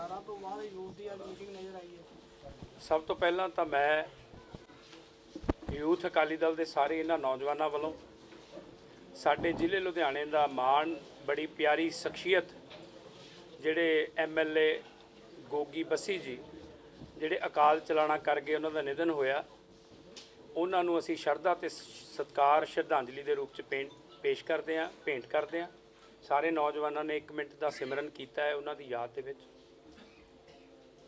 17 ਤੋਂ ਬਾਅਦ ਯੂਥ ਦੀ ਅੱਜ ਮੀਟਿੰਗ ਨਜ਼ਰ ਆਈ ਹੈ। ਸਭ ਤੋਂ ਪਹਿਲਾਂ ਤਾਂ ਮੈਂ ਯੂਥ ਅਕਾਲੀ ਦਲ ਦੇ ਸਾਰੇ ਇਹਨਾਂ ਨੌਜਵਾਨਾਂ ਵੱਲੋਂ ਸਾਡੇ ਜ਼ਿਲ੍ਹੇ ਲੁਧਿਆਣੇ ਦਾ ਮਾਣ, ਬੜੀ ਪਿਆਰੀ ਸ਼ਖਸੀਅਤ ਜਿਹੜੇ ਐਮਐਲਏ ਗੋਗੀ ਬੱਸੀ ਜੀ, ਜਿਹੜੇ ਅਕਾਲ ਚਲਾਣਾ ਕਰ ਗਏ ਉਹਨਾਂ ਦਾ ਨਿਧਨ ਹੋਇਆ, ਉਹਨਾਂ ਨੂੰ ਅਸੀਂ ਸ਼ਰਧਾ ਤੇ ਸਤਕਾਰ, ਸ਼ਰਧਾਂਜਲੀ ਦੇ ਰੂਪ ਚ ਪੇਂਟ ਪੇਸ਼ ਕਰਦੇ ਹਾਂ, ਭੇਂਟ ਕਰਦੇ ਹਾਂ। ਸਾਰੇ ਨੌਜਵਾਨਾਂ ਨੇ 1 ਮਿੰਟ ਦਾ ਸਿਮਰਨ ਕੀਤਾ ਹੈ ਉਹਨਾਂ ਦੀ ਯਾਦ ਦੇ ਵਿੱਚ।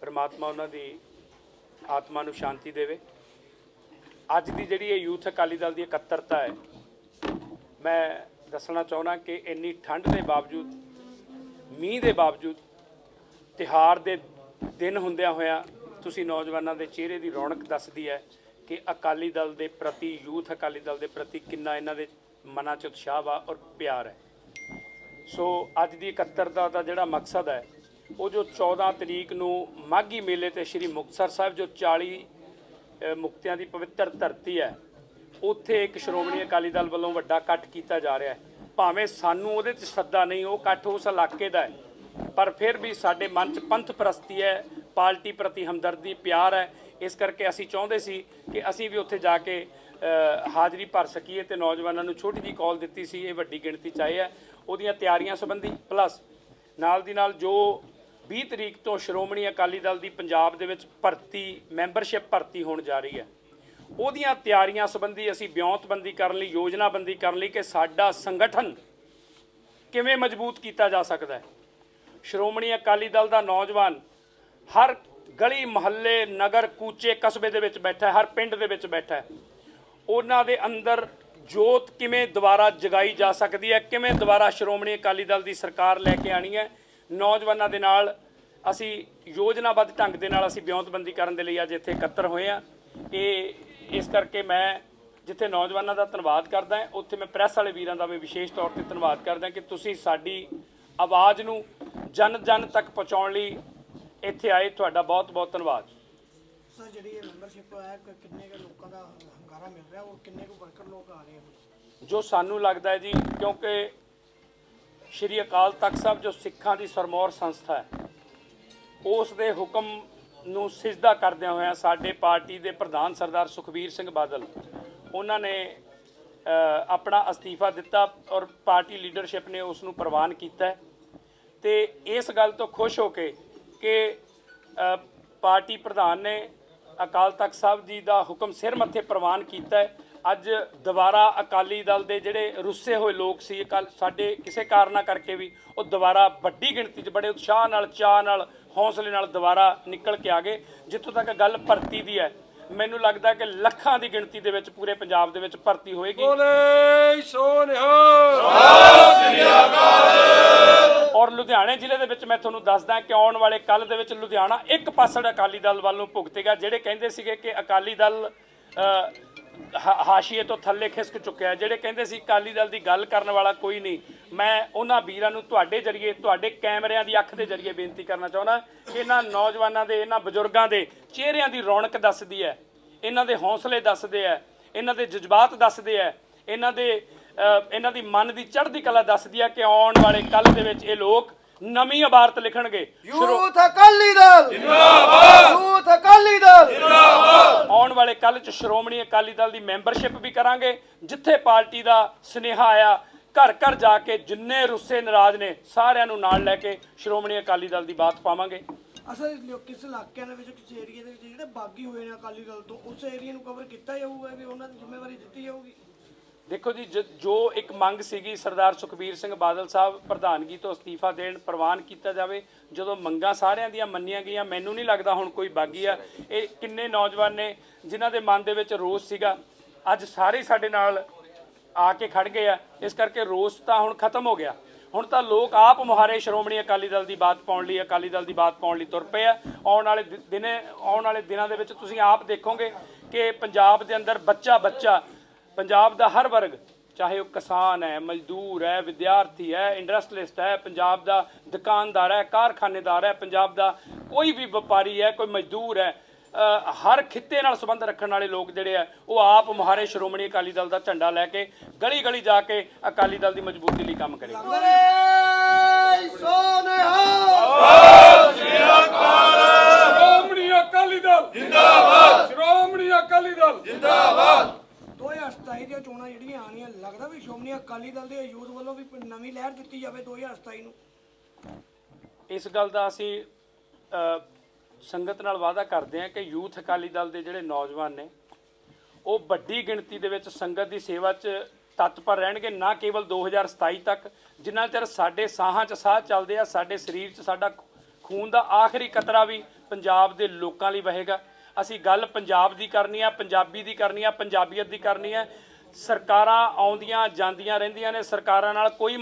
ਪਰਮਾਤਮਾ ਉਹਨਾਂ ਦੀ ਆਤਮਾ ਨੂੰ ਸ਼ਾਂਤੀ ਦੇਵੇ। ਅੱਜ ਦੀ ਜਿਹੜੀ ਇਹ ਯੂਥ ਅਕਾਲੀ ਦਲ ਦੀ ਇਕੱਤਰਤਾ ਹੈ, ਮੈਂ ਦੱਸਣਾ ਚਾਹੁੰਦਾ ਕਿ ਇੰਨੀ ਠੰਡ ਦੇ ਬਾਵਜੂਦ, ਮੀਂਹ ਦੇ ਬਾਵਜੂਦ ਤਿਹਾਰ ਦੇ ਦਿਨ ਹੁੰਦਿਆਂ ਹੋਇਆਂ ਤੁਸੀਂ ਨੌਜਵਾਨਾਂ ਦੇ ਚਿਹਰੇ ਦੀ ਰੌਣਕ ਦੱਸਦੀ ਹੈ ਕਿ ਅਕਾਲੀ ਦਲ ਦੇ ਪ੍ਰਤੀ, ਯੂਥ ਅਕਾਲੀ ਦਲ ਦੇ ਪ੍ਰਤੀ ਕਿੰਨਾ ਇਹਨਾਂ ਦੇ ਮਨਾਂ 'ਚ ਉਤਸ਼ਾਹ ਵਾ ਔਰ ਪਿਆਰ ਹੈ। ਸੋ ਅੱਜ ਦੀ ਇਕੱਤਰਤਾ ਦਾ ਜਿਹੜਾ ਮਕਸਦ ਹੈ ਉਹ ਜੋ 14 ਤਰੀਕ ਨੂੰ ਮਾਘੀ ਮੇਲੇ ਤੇ ਸ੍ਰੀ ਮੁਕਤਸਰ ਸਾਹਿਬ ਜੋ 40 ਮੁਕਤਿਆਂ ਦੀ ਪਵਿੱਤਰ ਧਰਤੀ ਹੈ, ਉੱਥੇ ਇੱਕ ਸ਼੍ਰੋਮਣੀ ਅਕਾਲੀ ਦਲ ਵੱਲੋਂ ਵੱਡਾ ਇਕੱਠ ਕੀਤਾ ਜਾ ਰਿਹਾ ਹੈ। ਭਾਵੇਂ ਸਾਨੂੰ ਉਹਦੇ 'ਚ ਸੱਦਾ ਨਹੀਂ, ਉਹ ਇਕੱਠ ਉਸ ਇਲਾਕੇ ਦਾ ਹੈ, ਪਰ ਫਿਰ ਵੀ ਸਾਡੇ ਮਨ 'ਚ ਪੰਥ ਪ੍ਰਸਤੀ ਹੈ, ਪਾਰਟੀ ਪ੍ਰਤੀ ਹਮਦਰਦੀ, ਪਿਆਰ ਹੈ। ਇਸ ਕਰਕੇ ਅਸੀਂ ਚਾਹੁੰਦੇ ਸੀ ਕਿ ਅਸੀਂ ਵੀ ਉੱਥੇ ਜਾ ਕੇ ਹਾਜ਼ਰੀ ਭਰ ਸਕੀਏ ਤੇ ਨੌਜਵਾਨਾਂ ਨੂੰ ਛੋਟੀ ਜਿਹੀ ਕਾਲ ਦਿੱਤੀ ਸੀ, ਇਹ ਵੱਡੀ ਗਿਣਤੀ 'ਚ ਆਏ ਹੈ। ਉਹਦੀਆਂ ਤਿਆਰੀਆਂ ਸੰਬੰਧੀ, ਪਲੱਸ ਨਾਲ ਦੀ ਨਾਲ ਜੋ 20 ਤਰੀਕ ਤੋਂ ਸ਼੍ਰੋਮਣੀ ਅਕਾਲੀ ਦਲ ਦੀ ਪੰਜਾਬ ਦੇ ਵਿੱਚ ਭਰਤੀ, ਮੈਂਬਰਸ਼ਿਪ ਭਰਤੀ ਹੋਣ ਜਾ ਰਹੀ ਹੈ। ਉਹਦੀਆਂ ਤਿਆਰੀਆਂ ਸੰਬੰਧੀ ਅਸੀਂ ਬਿਉਂਤਬੰਦੀ ਕਰਨ ਲਈ, ਯੋਜਨਾਬੰਦੀ ਕਰਨ ਲਈ ਕਿ ਸਾਡਾ ਸੰਗਠਨ ਕਿਵੇਂ ਮਜ਼ਬੂਤ ਕੀਤਾ ਜਾ ਸਕਦਾ ਹੈ। ਸ਼੍ਰੋਮਣੀ ਅਕਾਲੀ ਦਲ ਦਾ ਨੌਜਵਾਨ ਹਰ ਗਲੀ, ਮੁਹੱਲੇ, ਨਗਰ, ਕੂਚੇ, ਕਸਬੇ ਦੇ ਵਿੱਚ ਬੈਠਾ ਹੈ, ਹਰ ਪਿੰਡ ਦੇ ਵਿੱਚ ਬੈਠਾ ਹੈ। ਉਹਨਾਂ ਦੇ ਅੰਦਰ ਜੋਤ ਕਿਵੇਂ ਦੁਬਾਰਾ ਜਗਾਈ ਜਾ ਸਕਦੀ ਹੈ, ਕਿਵੇਂ ਦੁਬਾਰਾ ਸ਼੍ਰੋਮਣੀ ਅਕਾਲੀ ਦਲ ਦੀ ਸਰਕਾਰ ਲੈ ਕੇ ਆਣੀ ਹੈ ਨੌਜਵਾਨਾਂ ਦੇ ਨਾਲ ਅਸੀਂ ਯੋਜਨਾਬੱਧ ਢੰਗ ਦੇ ਨਾਲ ਅਸੀਂ ਬਿਉਂਤਬੰਦੀ ਕਰਨ ਦੇ ਲਈ ਅੱਜ ਇੱਥੇ ਇਕੱਤਰ ਹੋਏ ਆ ਇਹ ਇਸ ਕਰਕੇ ਮੈਂ ਜਿੱਥੇ ਨੌਜਵਾਨਾਂ ਦਾ ਧੰਨਵਾਦ ਕਰਦਾ ਹਾਂ ਉੱਥੇ ਮੈਂ ਪ੍ਰੈਸ ਵਾਲੇ ਵੀਰਾਂ ਦਾ ਵੀ ਵਿਸ਼ੇਸ਼ ਤੌਰ ਤੇ ਧੰਨਵਾਦ ਕਰਦਾ ਕਿ ਤੁਸੀਂ ਸਾਡੀ ਆਵਾਜ਼ ਨੂੰ ਜਨ ਜਨ ਤੱਕ ਪਹੁੰਚਾਉਣ ਲਈ ਇੱਥੇ ਆਏ। ਤੁਹਾਡਾ ਬਹੁਤ ਬਹੁਤ ਧੰਨਵਾਦ। ਸਰ ਜਿਹੜੀ ਇਹ ਮੈਂਬਰਸ਼ਿਪ ਹੈ ਕਿ- ਕਿੰਨੇ ਕੁ ਲੋਕਾਂ ਦਾ ਹੰਗਾਰਾ ਮਿਲ ਰਿਹਾ? ਔਰ ਕਿੰਨੇ ਕੁ ਵਰਕਰ ਲੋਕ ਆ ਰਹੇ ਹਨ? ਜੋ ਸਾਨੂੰ ਲੱਗਦਾ ਹੈ ਜੀ ਕਿਉਂਕਿ ਸ਼੍ਰੀ ਅਕਾਲ ਤਖਤ ਸਾਹਿਬ, ਜੋ ਸਿੱਖਾਂ ਦੀ ਸਰਮੌਰ ਸੰਸਥਾ ਹੈ, ਉਸ ਦੇ ਹੁਕਮ ਨੂੰ ਸਿਜਦਾ ਕਰਦਿਆਂ ਹੋਇਆਂ ਸਾਡੇ ਪਾਰਟੀ ਦੇ ਪ੍ਰਧਾਨ ਸਰਦਾਰ ਸੁਖਬੀਰ ਸਿੰਘ ਬਾਦਲ, ਉਹਨਾਂ ਨੇ ਆਪਣਾ ਅਸਤੀਫਾ ਦਿੱਤਾ ਔਰ ਪਾਰਟੀ ਲੀਡਰਸ਼ਿਪ ਨੇ ਉਸ ਨੂੰ ਪ੍ਰਵਾਨ ਕੀਤਾ ਹੈ। ਤੇ ਇਸ ਗੱਲ ਤੋਂ ਖੁਸ਼ ਹੋ ਕੇ ਕਿ ਪਾਰਟੀ ਪ੍ਰਧਾਨ ਨੇ ਅਕਾਲ ਤਖਤ ਸਾਹਿਬ ਜੀ ਦਾ ਹੁਕਮ ਸਿਰ ਮੱਥੇ ਪ੍ਰਵਾਨ ਕੀਤਾ ਅੱਜ ਦੁਬਾਰਾ ਅਕਾਲੀ ਦਲ ਦੇ ਜਿਹੜੇ ਰੁੱਸੇ ਹੋਏ ਲੋਕ ਸੀ ਸਾਡੇ ਕਿਸੇ ਕਾਰਨਾ ਕਰਕੇ ਵੀ ਉਹ ਦੁਬਾਰਾ ਵੱਡੀ ਗਿਣਤੀ 'ਚ ਬੜੇ ਉਤਸ਼ਾਹ ਨਾਲ ਚਾਹ ਨਾਲ ਹੌਸਲੇ ਨਾਲ ਦੁਬਾਰਾ ਨਿਕਲ ਕੇ ਆ ਗਏ। ਜਿੱਥੋਂ ਤੱਕ ਗੱਲ ਭਰਤੀ ਦੀ ਹੈ ਮੈਨੂੰ ਲੱਗਦਾ ਕਿ ਲੱਖਾਂ ਦੀ ਗਿਣਤੀ ਦੇ ਵਿੱਚ ਪੂਰੇ ਪੰਜਾਬ ਦੇ ਵਿੱਚ ਭਰਤੀ ਹੋਏਗੀ। ਬੋਲੇ ਸੋਨਿਹਾ ਔਰ ਲੁਧਿਆਣੇ ਜ਼ਿਲ੍ਹੇ ਦੇ ਵਿੱਚ ਮੈਂ ਤੁਹਾਨੂੰ ਦੱਸਦਾ ਕਿ ਆਉਣ ਵਾਲੇ ਕੱਲ ਦੇ ਵਿੱਚ ਲੁਧਿਆਣਾ ਇੱਕ ਪਾਸੜ ਅਕਾਲੀ ਦਲ ਵੱਲ ਭੁਗਤੇਗਾ ਜਿਹੜੇ ਕਹਿੰਦੇ ਸੀਗੇ ਕਿ ਅਕਾਲੀ ਦਲ ਹਾਸ਼ੀਏ ਤੋਂ ਥੱਲੇ ਖਿਸਕ ਚੁੱਕਿਆ ਜਿਹੜੇ ਕਹਿੰਦੇ ਸੀ ਅਕਾਲੀ ਦਲ ਦੀ ਗੱਲ ਕਰਨ ਵਾਲਾ ਕੋਈ ਨਹੀਂ, ਮੈਂ ਉਹਨਾਂ ਵੀਰਾਂ ਨੂੰ ਤੁਹਾਡੇ ਜਰੀਏ, ਤੁਹਾਡੇ ਕੈਮਰਿਆਂ ਦੀ ਅੱਖ ਦੇ ਜਰੀਏ ਬੇਨਤੀ ਕਰਨਾ ਚਾਹੁੰਦਾ ਕਿ ਇਹਨਾਂ ਨੌਜਵਾਨਾਂ ਦੇ, ਇਹਨਾਂ ਬਜ਼ੁਰਗਾਂ ਦੇ ਚਿਹਰਿਆਂ ਦੀ ਰੌਣਕ ਦੱਸਦੀ ਹੈ। ਇਹਨਾਂ ਦੇ ਹੌਸਲੇ ਦੱਸਦੇ ਆ ਇਹਨਾਂ ਦੇ ਜਜ਼ਬਾਤ ਦੱਸਦੇ ਆ ਇਹਨਾਂ ਦੇ ਇਹਨਾਂ ਦੀ ਮਨ ਦੀ ਚੜ੍ਹਦੀ ਕਲਾ ਦੱਸਦੀ ਆ ਕਿ ਆਉਣ ਵਾਲੇ ਕੱਲ ਦੇ ਵਿੱਚ ਇਹ ਲੋਕ ਨਵੀਂ ਇਬਾਰਤ ਲਿਖਣਗੇ। ਯੂਥ ਅਕਾਲੀ ਦਲ। ਜਿੰਦਾਬਾਦ। ਯੂਥ ਅਕਾਲੀ ਦਲ। ਆਉਣ ਵਾਲੇ ਕੱਲ ਚ ਸ਼੍ਰੋਮਣੀ ਅਕਾਲੀ ਦਲ ਦੀ ਮੈਂਬਰਸ਼ਿਪ ਵੀ ਕਰਾਂਗੇ ਜਿੱਥੇ ਪਾਰਟੀ ਦਾ ਸੁਨੇਹਾ ਆਇਆ ਘਰ ਘਰ ਜਾ ਕੇ ਜਿੰਨੇ ਰੁੱਸੇ ਨਾਰਾਜ਼ ਨੇ ਸਾਰਿਆਂ ਨੂੰ ਨਾਲ ਲੈ ਕੇ ਸ਼੍ਰੋਮਣੀ ਅਕਾਲੀ ਦਲ ਦੀ ਬਾਤ ਪਾਵਾਂਗੇ। ਅਸਲ ਕਿਸ ਇਲਾਕਿਆਂ ਦੇ ਵਿੱਚ ਕਿਸ ਏਰੀਆ ਦੇ ਵਿੱਚ ਜਿਹੜੇ ਬਾਗੀ ਹੋਏ ਨੇ ਅਕਾਲੀ ਦਲ ਤੋਂ ਉਸ ਏਰੀਆ ਨੂੰ ਕਵਰ ਕੀਤਾ ਜਾਊਗਾ ਕਿ ਉਹਨਾਂ ਦੀ ਜ਼ਿੰਮੇਵਾਰੀ ਦਿੱਤੀ ਜਾਊਗੀ? ਦੇਖੋ ਜੀ, ਜ- ਜੋ ਇੱਕ ਮੰਗ ਸੀਗੀ ਸਰਦਾਰ ਸੁਖਬੀਰ ਸਿੰਘ ਬਾਦਲ ਸਾਹਿਬ ਪ੍ਰਧਾਨਗੀ ਤੋਂ ਅਸਤੀਫਾ ਦੇਣ, ਪ੍ਰਵਾਨ ਕੀਤਾ ਜਾਵੇ, ਜਦੋਂ ਮੰਗਾਂ ਸਾਰਿਆਂ ਦੀਆਂ ਮੰਨੀਆਂ ਗਈਆਂ, ਮੈਨੂੰ ਨਹੀਂ ਲੱਗਦਾ ਹੁਣ ਕੋਈ ਬਾਗੀ ਆ। ਇਹ ਕਿੰਨੇ ਨੌਜਵਾਨ ਨੇ ਜਿਨ੍ਹਾਂ ਦੇ ਮਨ ਦੇ ਵਿੱਚ ਰੋਸ ਸੀਗਾ। ਅੱਜ ਸਾਰੇ ਸਾਡੇ ਨਾਲ ਆ ਕੇ ਖੜ ਗਏ ਆ। ਇਸ ਕਰਕੇ ਰੋਸ ਤਾਂ ਹੁਣ ਖਤਮ ਹੋ ਗਿਆ। ਹੁਣ ਤਾਂ ਲੋਕ ਆਪ ਮੁਹਾਰੇ ਸ਼੍ਰੋਮਣੀ ਅਕਾਲੀ ਦਲ ਦੀ ਬਾਤ ਪਾਉਣ ਲਈ, ਅਕਾਲੀ ਦਲ ਦੀ ਬਾਤ ਪਾਉਣ ਲਈ ਤੁਰ ਪਏ ਆ। ਆਉਣ ਵਾਲੇ ਦਿਨੇ, ਆਉਣ ਵਾਲੇ ਦਿਨਾਂ ਦੇ ਵਿੱਚ ਤੁਸੀਂ ਆਪ ਦੇਖੋਗੇ ਕਿ ਪੰਜਾਬ ਦੇ ਅੰਦਰ ਬੱਚਾ ਬੱਚਾ ਪੰਜਾਬ ਦਾ ਹਰ ਵਰਗ ਚਾਹੇ ਉਹ ਕਿਸਾਨ ਹੈ ਮਜ਼ਦੂਰ ਹੈ ਵਿਦਿਆਰਥੀ ਹੈ ਇੰਡਸਟਰੀਲਿਸਟ ਹੈ ਪੰਜਾਬ ਦਾ ਦੁਕਾਨਦਾਰ ਹੈ ਕਾਰਖਾਨੇਦਾਰ ਹੈ ਪੰਜਾਬ ਦਾ ਕੋਈ ਵੀ ਵਪਾਰੀ ਹੈ ਕੋਈ ਮਜ਼ਦੂਰ ਹੈ ਹਰ ਖਿੱਤੇ ਨਾਲ ਸੰਬੰਧ ਰੱਖਣ ਵਾਲੇ ਲੋਕ ਜਿਹੜੇ ਆ ਉਹ ਆਪ ਮੁਹਾਰੇ ਸ਼੍ਰੋਮਣੀ ਅਕਾਲੀ ਦਲ ਦਾ ਝੰਡਾ ਲੈ ਕੇ ਗਲੀ ਗਲੀ ਜਾ ਕੇ ਅਕਾਲੀ ਦਲ ਦੀ ਮਜ਼ਬੂਤੀ ਲਈ ਕੰਮ ਕਰੇਗਾ ਦੇ ਯੂਥ ਵੱਲੋਂ ਵੀ ਨਵੀਂ ਲਹਿਰ ਦਿੱਤੀ ਜਾਵੇ 2027 ਨੂੰ। ਇਸ ਗੱਲ ਦਾ ਅਸੀਂ ਸੰਗਤ ਨਾਲ ਵਾਅਦਾ ਕਰਦੇ ਹਾਂ ਕਿ ਯੂਥ ਅਕਾਲੀ ਦਲ ਦੇ ਜਿਹੜੇ ਨੌਜਵਾਨ ਨੇ, ਉਹ ਵੱਡੀ ਗਿਣਤੀ ਦੇ ਵਿੱਚ ਸੰਗਤ ਦੀ ਸੇਵਾ 'ਚ ਤਤਪਰ ਰਹਿਣਗੇ, ਨਾ ਕੇਵਲ 2027 ਤੱਕ, ਜਿੰਨਾ ਚਿਰ ਸਾਡੇ ਸਾਹਾਂ 'ਚ ਸਾਹ ਚੱਲਦੇ ਆ, ਸਾਡੇ ਸਰੀਰ 'ਚ ਸਾਡਾ ਖੂਨ ਦਾ ਆਖਰੀ ਕਤਰਾ ਵੀ ਪੰਜਾਬ ਦੇ ਲੋਕਾਂ ਲਈ ਵਹੇਗਾ। ਅਸੀਂ ਗੱਲ ਪੰਜਾਬ ਦੀ ਕਰਨੀ ਆ ਪੰਜਾਬੀ ਦੀ ਕਰਨੀ ਆ ਪੰਜਾਬੀਅਤ ਦੀ ਕਰਨੀ ਆ। ਸਰਕਾਰਾਂ ਆਉਂਦੀਆਂ ਜਾਂਦੀਆਂ ਰਹਿੰਦੀਆਂ ਨੇ ਸਰਕਾਰਾਂ ਨਾਲ ਕੋਈ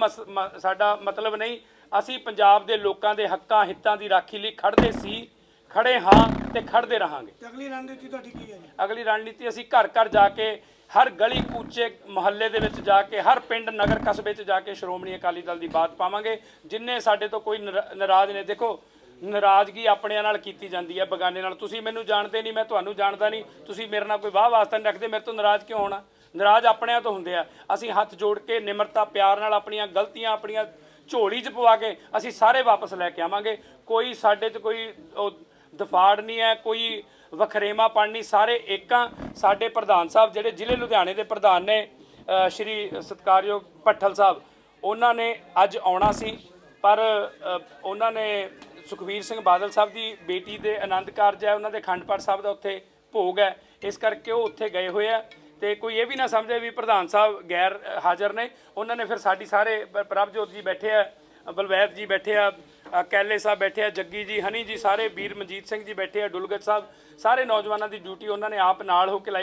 ਸਾਡਾ ਮਤਲਬ ਨਹੀਂ। ਅਸੀਂ ਪੰਜਾਬ ਦੇ ਲੋਕਾਂ ਦੇ ਹੱਕਾਂ ਹਿੱਤਾਂ ਦੀ ਰਾਖੀ ਲਈ ਖੜਦੇ ਸੀ ਖੜੇ ਹਾਂ ਤੇ ਖੜਦੇ ਰਹਾਂਗੇ। ਅਗਲੀ ਰਣਨੀਤੀ ਤੁਹਾਡੀ ਕੀ ਹੈ ਜੀ? ਅਗਲੀ ਰਣਨੀਤੀ ਅਸੀਂ ਘਰ ਘਰ ਜਾ ਕੇ ਹਰ ਗਲੀ ਕੂਚੇ ਮੁਹੱਲੇ ਦੇ ਵਿੱਚ ਜਾ ਕੇ ਹਰ ਪਿੰਡ ਨਗਰ ਕਸਬੇ 'ਚ ਜਾ ਕੇ ਸ਼੍ਰੋਮਣੀ ਅਕਾਲੀ ਦਲ ਦੀ ਬਾਤ ਪਾਵਾਂਗੇ। ਜਿੰਨੇ ਸਾਡੇ ਤੋਂ ਕੋਈ ਨਰਾ- ਨਾਰਾਜ਼ ਨੇ ਦੇਖੋ ਨਾਰਾਜ਼ਗੀ ਆਪਣਿਆਂ ਨਾਲ ਕੀਤੀ ਜਾਂਦੀ ਹੈ ਬਗਾਨੇ ਨਾਲ। ਤੁਸੀਂ ਮੈਨੂੰ ਜਾਣਦੇ ਨਹੀਂ, ਮੈਂ ਤੁਹਾਨੂੰ ਜਾਣਦਾ ਨਹੀਂ। ਤੁਸੀਂ ਮੇਰੇ ਨਾਲ ਕੋਈ ਵਾਹ ਵਾਸਤਾ ਨਹੀਂ ਰੱਖਦੇ, ਮੇਰੇ ਤੋਂ ਨਾਰਾਜ਼ ਕਿਉਂ ਹੋਣਾ? ਨਾਰਾਜ਼ ਆਪਣਿਆਂ ਤੋਂ ਹੁੰਦੇ ਆ। ਅਸੀਂ ਹੱਥ ਜੋੜ ਕੇ ਨਿਮਰਤਾ, ਪਿਆਰ ਨਾਲ ਆਪਣੀਆਂ ਗਲਤੀਆਂ, ਆਪਣੀਆਂ ਝੋਲੀ 'ਚ ਪਵਾ ਕੇ ਅਸੀਂ ਸਾਰੇ ਵਾਪਸ ਲੈ ਕੇ ਆਵਾਂਗੇ। ਕੋਈ ਸਾਡੇ 'ਚ ਕੋਈ ਉਹ ਦਫਾੜ ਨਹੀਂ ਹੈ, ਕੋਈ ਵਖਰੇਵਾ, ਪਣ ਨਹੀਂ। ਸਾਰੇ ਏਕਾਂ ਸਾਡੇ ਪ੍ਰਧਾਨ ਸਾਹਿਬ ਜਿਹੜੇ ਜ਼ਿਲ੍ਹੇ ਲੁਧਿਆਣੇ ਦੇ ਪ੍ਰਧਾਨ ਨੇ ਸ਼੍ਰੀ ਸਤਕਾਰਯੋਗ ਭੱਠਲ ਸਾਹਿਬ, ਉਹਨਾਂ ਨੇ ਅੱਜ ਆਉਣਾ ਸੀ। ਪਰ ਉਹਨਾਂ ਨੇ ਸੁਖਵੀਰ ਸਿੰਘ ਬਾਦਲ ਸਾਹਿਬ ਦੀ ਬੇਟੀ ਦੇ ਆਨੰਦ ਕਾਰਜ ਹੈ, ਉਹਨਾਂ ਦੇ ਅਖੰਡ ਪਾਠ ਸਾਹਿਬ ਦਾ ਉੱਥੇ ਭੋਗ ਹੈ। ਇਸ ਕਰਕੇ ਉਹ ਉੱਥੇ ਗਏ ਹੋਏ ਆ ਤੇ ਕੋਈ ਇਹ ਵੀ ਨਾ ਸਮਝੇ ਵੀ ਪ੍ਰਧਾਨ ਸਾਹਿਬ ਗੈਰ ਹਾਜ਼ਰ ਨੇ। ਉਹਨਾਂ ਨੇ ਫਿਰ ਸਾਡੀ ਸਾਰੇ ਪ੍ਰਭਜੋਤ ਜੀ ਬੈਠੇ ਆ, ਬਲਵੈਦ ਜੀ ਬੈਠੇ ਆ ਕੈਲੇ ਸਾਹਿਬ ਬੈਠੇ ਆ, ਜੱਗੀ ਜੀ, ਹਨੀ ਜੀ, ਸਾਰੇ ਵੀਰ ਮਨਜੀਤ ਸਿੰਘ ਜੀ ਬੈਠੇ ਆ, ਡੁਲਗਤ ਸਾਹਿਬ, ਸਾਰੇ ਨੌਜਵਾਨਾਂ ਦੀ ਡਿਊਟੀ ਉਹਨਾਂ ਨੇ ਆਪ ਨਾਲ ਹੋ ਕੇ ਲਾਈ।